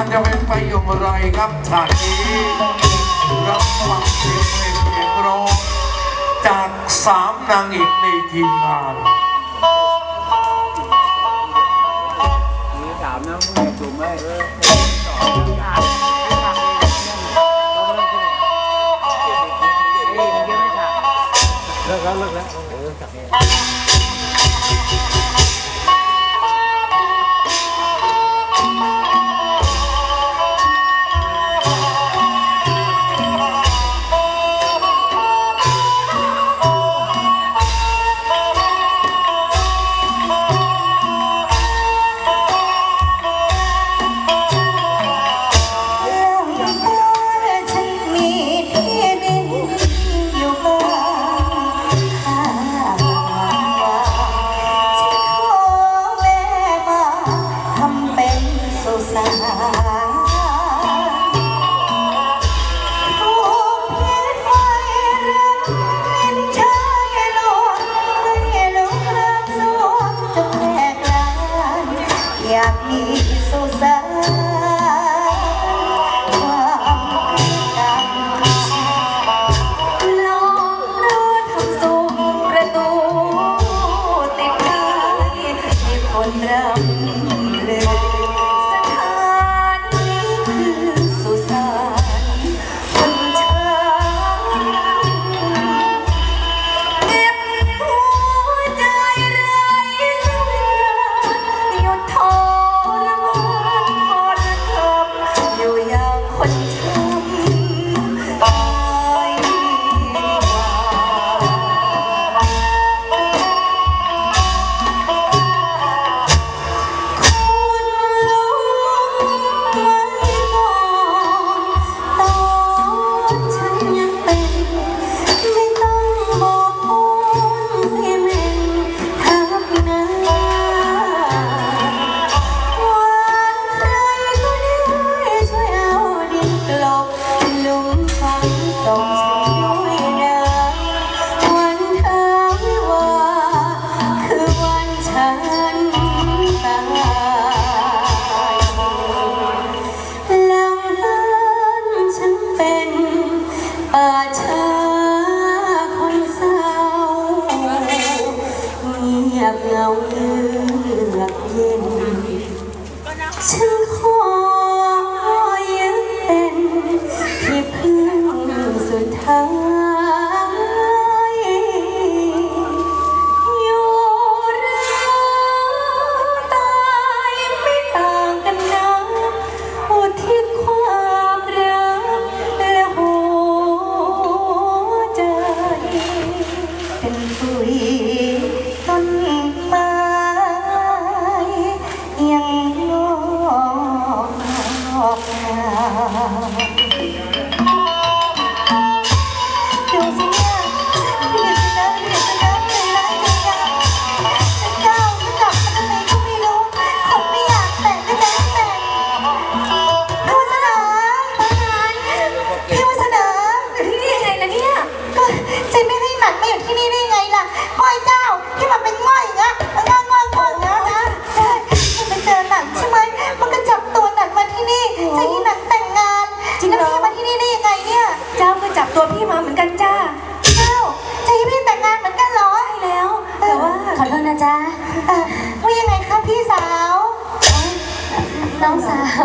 ารจะเป็นไปอย่างไรครับฉากนี้รับฟังเสียงเพลงเสียงร้องจากสามนางเอกในทีมงานถามนะมึงถูไหมเลิกแล้วเลิกแล้ว งียบเหงาเยือกเย็น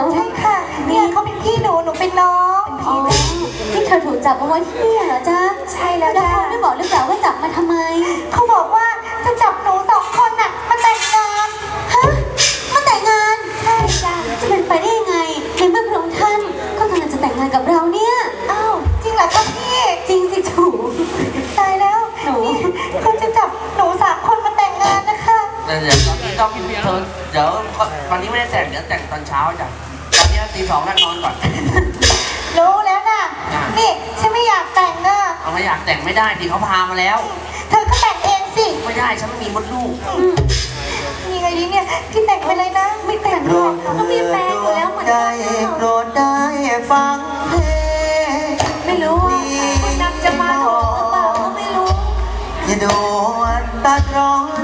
องสาวใช่ค่ะเนี่ยเขาเป็นพี่หนูหนูเป็นน้องอ๋อที่เธอถูกจับมาไว้ที่นี่เหรอจ๊ะใช่แล้วแล้วจ้าเขาได้บอกหรือเปล่าว่าจับมาทำไม เขาบอกว่าจะจับหนูสองคนน่ะมาแต่งงานฮะมาแต่งงานใช่จ้ะจะเป็นไปได้ยังไงในเมื่อพระองค์ท่านก็กำลังจะแต่งงานกับเราเนี่ย อ้าวจริงเหรอคะพี่จริงสิถูก ตายแล้วหนู เขาจะจับหนูสามคนมาแต่งงานนะคะ แต่เดี๋ยวตอนนี้ต้องเธอเดี๋ยววันนี้ไม่ได้แต่งเดี๋ยวแต่งตอนเช้าจ้ะ ตอนนี้ตีสองแล้วนอนก่อน รู้แล้วน่ะ นี่ฉันไม่อยากแต่งอะเอาไม่อยากแต่งไม่ได้ดิเขาพามาแล้ว เธอก็แต่งเองสิไม่ได้ฉันไม่มีมดลูก มีไงดีเนี่ยพี่แต่งไปเลยนะ ไม่แต่งหรอกเขามีแฟนอยู่แล้วเหมือนได้กันโปรดได้ฟังเพลงไม่รู้ว่าคุณนำจะมาถูกหรือเปล่าก็ไม่รู้ อย่าด่วนตัดร้อน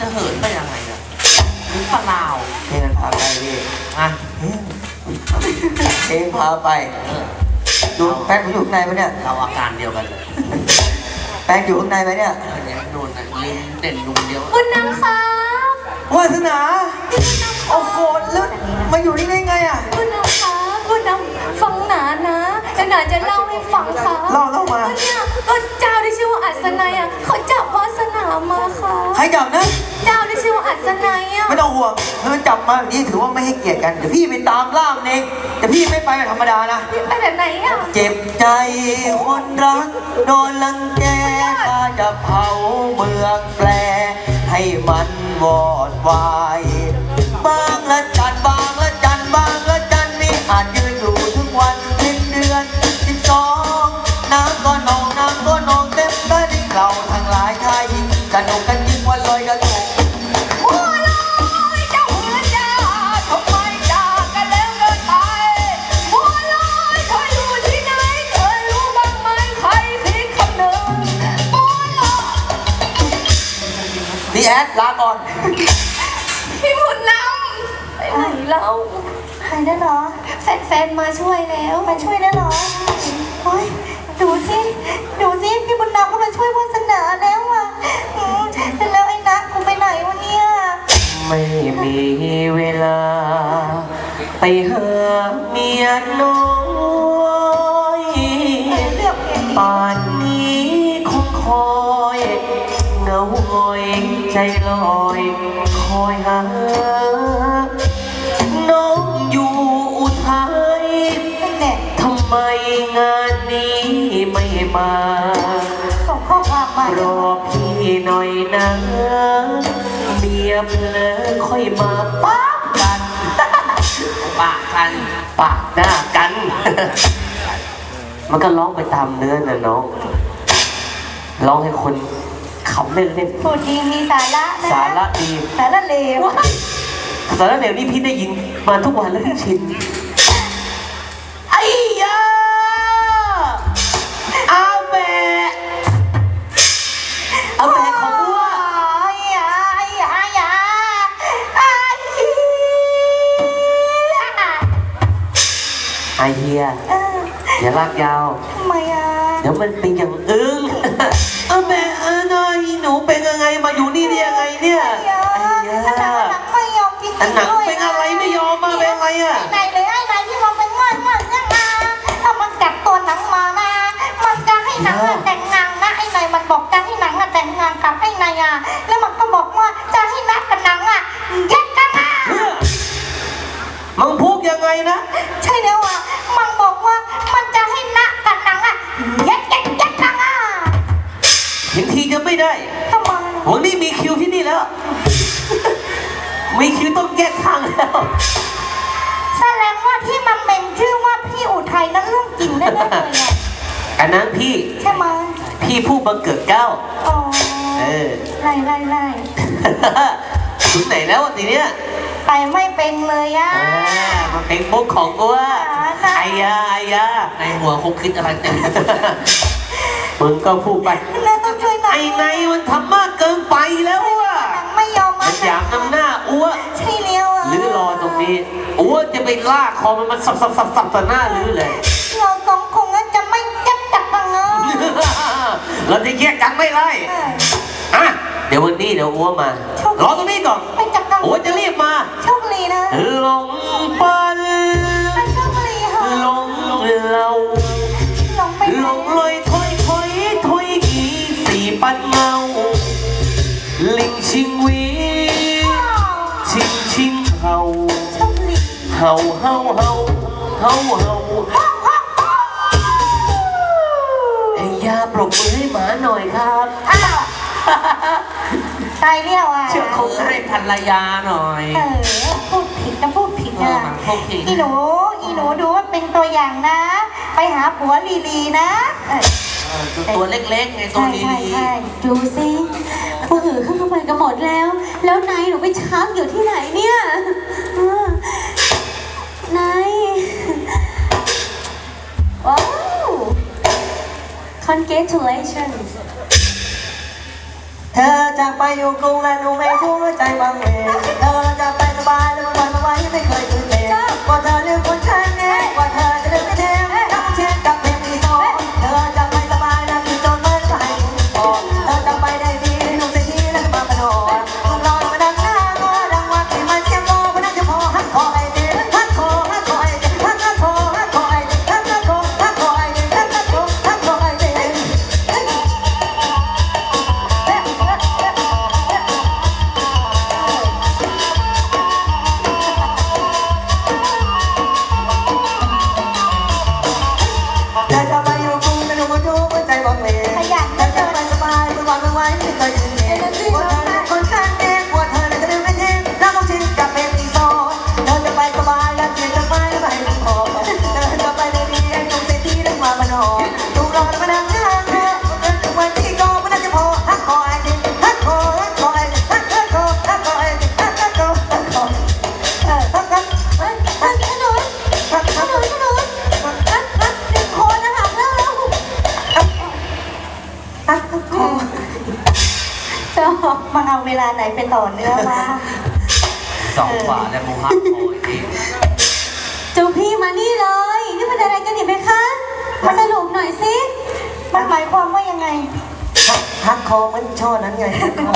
จะเหินไปยังไงอะหรือเปล่าเพลงมันพาไปดิอะเพลงพาไปเออดูแป้งผมอยู่ข้างในปะเนี่ยเราอาการเดียวกันเลยแป้งอยู่ข้างในไหมเนี่ยเออเนี่ยโดนอะยืนเด่นลุงเดียวคุณน้ำคะวาสนาโอ้โหแล้วมาอยู่นี่ได้ไงอะคุณน้ำคะคุณน้ำฟังหนานะแต่หนาจะเล่าให้ฟังค่ะเล่าเล่ามาก็เนี่ยก็เจ้าที่ชื่อว่าอัศนัยอะเขาจับวาสนามาค่ะ ใครจับนะ เจ้าที่ชื่อว่าอัศนัยอะไม่ต้องห่วงถ้ามันจับมาแบบนี้ถือว่าไม่ให้เกียรติกันเดี๋ยวพี่ไปตามล่ามเองแต่พี่ไม่ไปแบบธรรมดานะ ไปแบบไหนอะ เจ็บใจคนรักโดนลังแกข้าจะเผาเมืองแปล ให้มันวอดวาย บางละจันบาง ฟนๆมาช่วยแล้วมาช่วยแล้วเหรอโอ้ยดูสิดูสิพี่บุญนำก็มาช่วยวาสนาแล้วอะอืมแล้วไอ้นักกูไปไหนวะเนี่ยไม่มีเวลา ไปหาเมียน้อยเลือกเองป่านนี้คงคอยเหงาหงอยใจลอย คอยหา งานนี้ไม่มา ส่งข้อความมารอพี่หน่อยนะเมียเพลอค่อยมาป้าบกัน ปากกันปากหน้ากัน มันก็ร้องไปตามเนื้อนะน้องร้องให้คนขำเล่นเล่นพูดดีมีสาระนะๆสาระดี สาระเลว สาระเหลวนี่พี่ได้ยินมาทุกวันแล้วพี่ชิน เฮีย เอออย่าลากยาว ทำไมอะเดี๋ยวมันเป็นอย่างอึ้งอาแบะเออหน่อยหนูเป็นยังไงมาอยู่นี่ได้ยังไงเนี่ยไอ้ยาไอ้หนัยางหนังไม่ยอมจริงอันๆหนังด้วยเป็นอะไรไม่ยอมมาเป็นอะไรอะไหนเลยไอ้ไหนที่มันเป็นง่อนง่อนยังมาถ้ามันกัดตัวหนังมานะ มันจะให้หนังอะแต่งงานนะไอ้ไหนมันบอกจะให้หนังอะแต่งงานกับไอ้ไหนอะแล้วมันก็บอกว่าจะให้นัดกับหนังอะแยกกันอะมึงพูดยังไงนะ ใช่แล้วอะ เห็นทีจะไม่ได้ทำไมวันนี้มีคิวที่นี่แล้ว มีคิวต้องแยกทางแล้ว แสดงว่าที่มันเป็นชื่อว่าพี่อุทัยนั้นเรื่องจริงแน่ๆเลยอะอันนั้นพี่ ใช่ไหมพี่ผู้บังเกิดเกล้า อ๋อเออ ไล่ไล่ไล่ถึงไหนแล้วอะทีเนี้ยไปไม่เป็นเลยอะ อ่ามันเป็นมุกของกูอะไอ้ยาไอ้ยาในหัวคงคิดอะไรเต็มไปหมดเลย มึงก็พูดไป แล้วต้องช่วยหนังไอ้ในมันทำมากเกินไปแล้วอะหนังไม่ยอมมัมานอยากนำหน้าอ้วใช่แล้วอะหรือรอตรงนี้อ้วจะไปลากคอมันมันสับสับสับสับต่อหน้าหรือเลย เราสองคงนั้นจะไม่จับจับกังเงาเราจะแยกกันไม่ได้เอออะเดี๋ยววันนี้เดี๋ยวอ้วมา รอตรงนี้ก่อนไปจับกังอ้วจะรีบมาโชคดีนะ หลง ชิงหวีชิงชิงเห่าโชคดีเห่าเห่าเห่าเห่าเห่าไอ้ยาปรบมือให้หมาหน่อยครับอ้าวตายเรียวอะเชื่อเขาให้ภรรยาหน่อย เออพูดผิดนะพูดผิดเอนะอมันพูดผิด อีหนูอีหนูดูว่าเป็นตัวอย่างนะ ไปหาผัวลีๆนะเออเออ ตัวเล็กๆไงตัวใช่ดีใช่ใช่ดูสิผู้อื่นเขาเข้าไปกันหมดแล้ว แล้วนายหนูไปชักอยู่ที่ไหนเนี่ยเออนายว้าว congratulations เธอจะไปอยู่กรุงและหนูไม่ทุกข์ใจบางเวเธอจะไปสบายแล้วมันวันมาไว้ไม่เคยตื่นเต้นว่าเธอเลือกคนฉันเองว่าเธอจะเลือกไม่เทมทั้งเช่นกับ มาเอาเวลาไหนไปต่อเนื้อมาสองฝาแล้วกูหักคออีกทีเจ้าพี่มานี่เลย นี่มันอะไรกันเนี่ยเพคะมาสรุปหน่อยสิมันหมายความว่ายังไง ฮักฮักคอมันช่อนั้นไงฮักคอ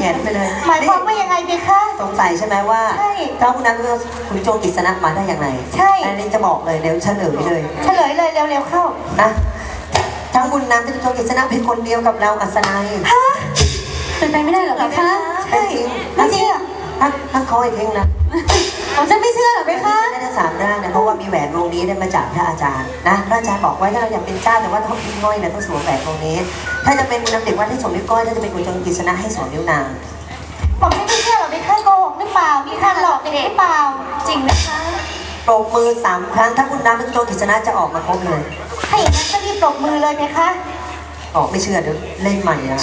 แหงนไปเลยหมายความว่ายังไงเบคะ สงสัยใช่ไหมว่าใช่เจ้าคุณนั้นคือคุณโจงกิษณะมาได้อย่างไรใช่ อันนี้จะบอกเลยเดี๋ยวเฉลยเลย เฉลยเลยเร็วๆเข้านะทั้งบุญนำทั้งโจงกิษณะเป็นคนเดียวกับเราอัศนัยฮะ เป็นไปไม่ได้หรอเพคะใช่จริงไม่เชื่อทักทักคออีกเองนะผมจะไม่เชื่อหรอเพคะได้ทั้งสามด้านนะเพราะว่ามีแหวนวงนี้ได้มาจากพระอาจารย์นะพระอาจารย์บอกไว้ถ้าเราอยากเป็นเจ้าแต่ว่าต้องทิ้งง่อยนะต้องสวมแหวนวงนี้ ถ้าจะเป็นนำเด็กวัดให้สวมนิ้วก้อยถ้าจะเป็นคุณโจงกิษณะให้สวมนิ้วนางผมไม่เชื่อหรอกเบคะโกหกหรือเปล่ามีการหลอกเด็กหรือเปล่าจริงไหมคะปรบมือสามครั้งถ้าคุณน้ำเป็นโจงกิษณะจะออกมาครบเลยถ้าอย่างนั้นก็รีบปรบมือเลยเบคะออกไม่เชื่อเดี๋ยวเล่นใหม่นะ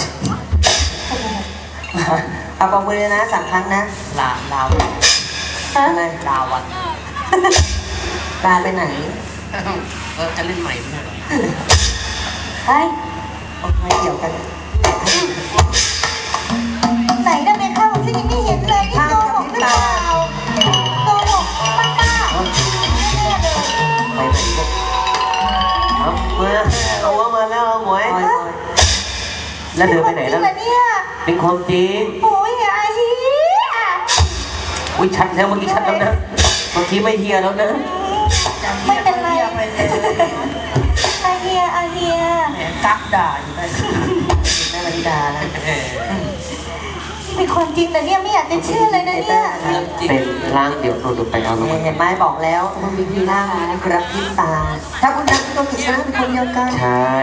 เอาปรบมือเลยนะสามครั้งนะลาลาอะไรลาวันตาไปไหนเออจะเล่นใหม่ไม่ใช่เหรอไปไม่เกี่ยวกันไหนนะเบคะผมฉันยังไม่เห็นเลยนี่โกหกหรือเปล่าโกหกมากๆแน่ๆเลยไปไหนกันเอามาเอาว่ามาแล้วเอาหมวยแล้วเดินไปไหนแล้วจริง เหรอเนี่ยเป็นความจริงโอ้ยอาเฮียอุ้ยชัดแล้วเมื่อกี้ชัดแล้วนะเมื่อกี้ไม่เฮียแล้วนะไม่เป็นไรไปเลยอาเฮียอาเฮียแหมกักด่าอยู่ได้แม่มาริดานะเออเป็นคนจริงแต่เนี่ยไม่อยากจะเชื่อเลยนะเนี่ยเรื่องจริงเป็นร่างเดี๋ยวเราดูไปเอาลงเห็นไหมบอกแล้วมันมีพีร่างกระพริบตา ถ้าคุณนักก็กิจนะเป็นคนเดียวกัน ใช่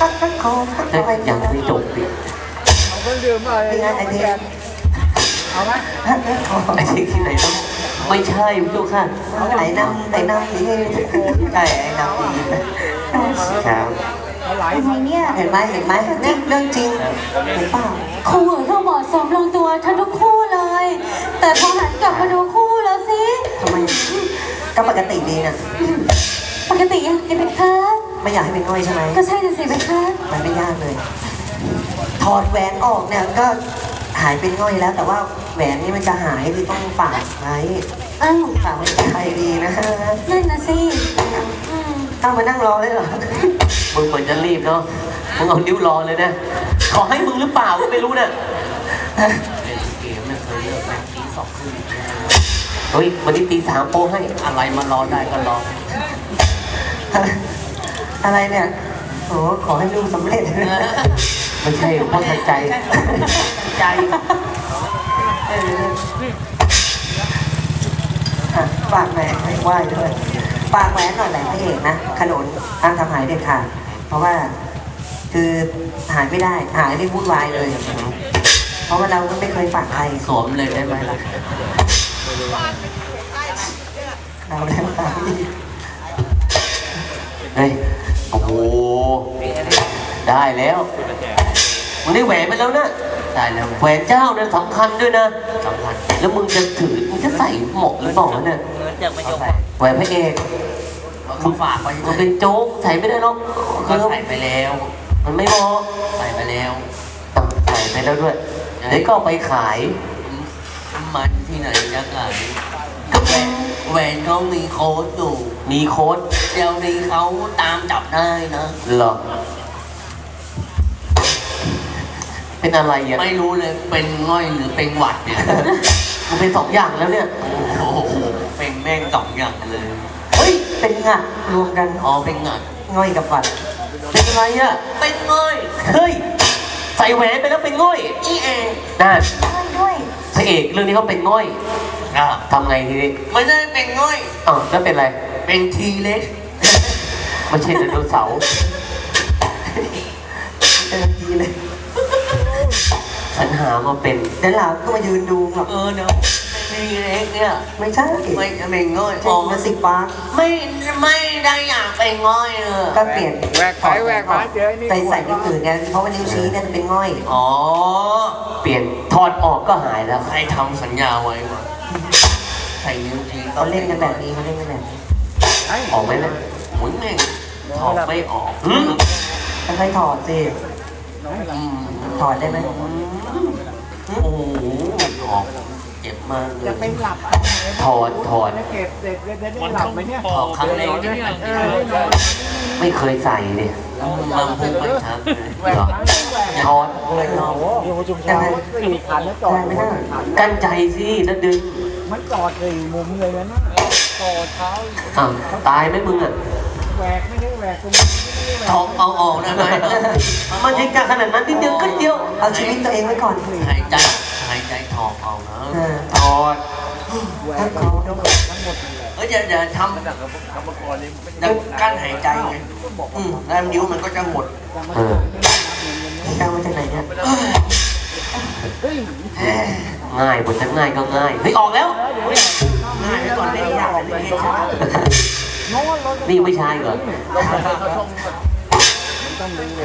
ตักตักคอตักคแต่อไปยังไม่จบดิ เครื่องดื่มมาเลยนี่ไงไอเดียเอาไหมไอ้ที่ที่ไหนต้องไม่ใช่พี่ลูกค่ะไหนน้ำไหนน้ำนี่ใช่ไอ้น้ำดีครับอาไหลทำไมเนี่ยเห็นไหมเห็นไหมเนี่ยเรื่องจริงเห็นเปล่าคู่เขาเหมาะสมลงตัวทั้งทุกคู่เลย แต่พอหันกลับมาดูคู่แล้วสิทำไมก็ปกติดีนะปกติยังจะเป็นคะไม่อยากให้เป็นง่อยใช่ไหมก็ใช่น่ะสิเป็นคะมันไม่ยากเลย ถอดแหวนออกเนี่ยก็หายเป็นง่อยแล้ว แต่ว่าแหวนนี่มันจะหายคือต้องฝากไว้อ้าวฝากไว้กับใครดีนะนั่นนะสิอืมต้องมานั่งรอเลยเหรอมึงเหมือนจะรีบเนาะ มึงเอานิ้วรอเลยนะ ขอให้มึงหรือเปล่าก็ไม่รู้เนี่ยเล่นเกมไม่เคยเลิกแม่งตีสองครึ่งเฮ้ยวันนี้ตีสามโปรให้อะไรมารอได้ก็รอ อะไรเนี่ยโอ้ขอให้ลูกสำเร็จ ไม่ใช่หลวงพ่อทันใจ ใจอะฝากแหวนให้ไหว้ด้วยฝากแหวนหน่อยแหละพระเอกนะขนนห้ามทำหายเด็ดขาดเพราะว่า คือหายไม่ได้ หายได้วุ่นวายเลย เพราะว่าเราก็ไม่เคยฝากใครสวมเลยได้ไหมล่ะเราแล้วตามอีกเฮ้ย โอ้โห ได้แล้ว มึงได้แหวนไปแล้วนะได้แล้วไหมแหวนเจ้าเนี่ยสำคัญด้วยนะสำคัญแล้วมึงจะถือมึงจะใส่เหมาะหรือเปล่าเนี่ยเขาใส่แหวนพระเอกเขาฝากไว้มึงเป็นโจ๊กใส่ไม่ได้หรอกก็ใส่ไปแล้ว มันไม่เหมาะใส่ไปแล้วต้องใส่ไปแล้วด้วยเดี๋ยวก็เอาไปขาย มันที่ไหนจะขายก็แหวนแหวนเขามีโค้ดอยู่มีโค้ดเดี๋ยวนี้เขาตามจับได้นะเหรอ เป็นอะไรอะไม่รู้เลยเป็นง่อยหรือเป็นหวัดเนี่ย มันเป็นสองอย่างแล้วเนี่ย โอ้โหเป็นแม่งสองอย่างเลย เฮ้ย เป็นงัดรวมกันอ๋อเป็นหงัดง่อยกับฝันเป็นอะไรอะ เป็นง่อย เฮ้ย ใส่แหวนไปแล้วเป็นง่อยอีเองน่าด้วยพระเอกเรื่องนี้เขาเป็นง่อยอะทำไงทีนี้ไม่ได้เป็นง่อยอ๋อแล้วเป็นอะไร เป็นทีเล็กไม่ใช่ไดโนเสาร์เออดีเลย สรรหามาเป็นเดี๋ยวหลานก็มายืนดูหรอกเออเนาะทีเล็กเนี่ย ไม่ใช่ไม่จะเป็นง่อยจริงมาสิบบาทไม่ไม่ได้อยากเป็นง่อยเออก็เปลี่ยนแหวกไปแหวกมาเจอไอ้นี่ ไปใส่นิ้วอื่นไงเพราะว่านิ้วชี้เนี่ยจะเป็นง่อย อ๋อ เปลี่ยนถอดออกก็หายแล้วใครทำสัญญาไว้วะใส่นิ้วทีเขาเล่นกันแบบนี้เขาเล่นกันแบบนี้ออกไหมเนี่ยหมุนแม่งถอดไม่ออกอืมค่อยๆถอดสิอืมถอดได้ไหมโอ้โหถ อดเจ็บมากเลจะย ไปหลับถอดถอดเก็บเสร็จจะได้หลับไหมเนี่ย ถอดครั้งแรกเนี่ยเออได้นอนไม่เคยใส่เนี่ยมันพุ่งไปชักเลยแหวกซ้ายแหวกถอดโอ้โหโยจุ่มเช้าสี่ขันแล้วจอดไม่ได้กั้นใจสิแล้วดึงมันจอดสี่มุมเลยนะน่ะจอดเช้าอ้าวตายไหมมึงอะแหวกไม่ได้แหวกตรงนี้ไม่ได้แหวกถอดเอาออกได้ไหมมันยิงกันขนาดนั้นนิดเดียวก็เดียว เอาชีวิตตัวเองไว้ก่อน หายใจหาย ใจถอดเอานะเออถอดแหวกทั้งหมดทั้งหมดทั้งหมดเลยเอออย่าอย่าทำดังกั้นหายใจไงอืมแล้วนิ้วมันก็จะหมดเออกล้ามาจากไหนเนี่ยง่ายบทจะง่ายก็ง่ายเฮ้ยออกแล้วง่ายไว้ก่อนเล่นยากเล่นช้าโน้นรถนี่ไม่ใช่เหรอต้องดู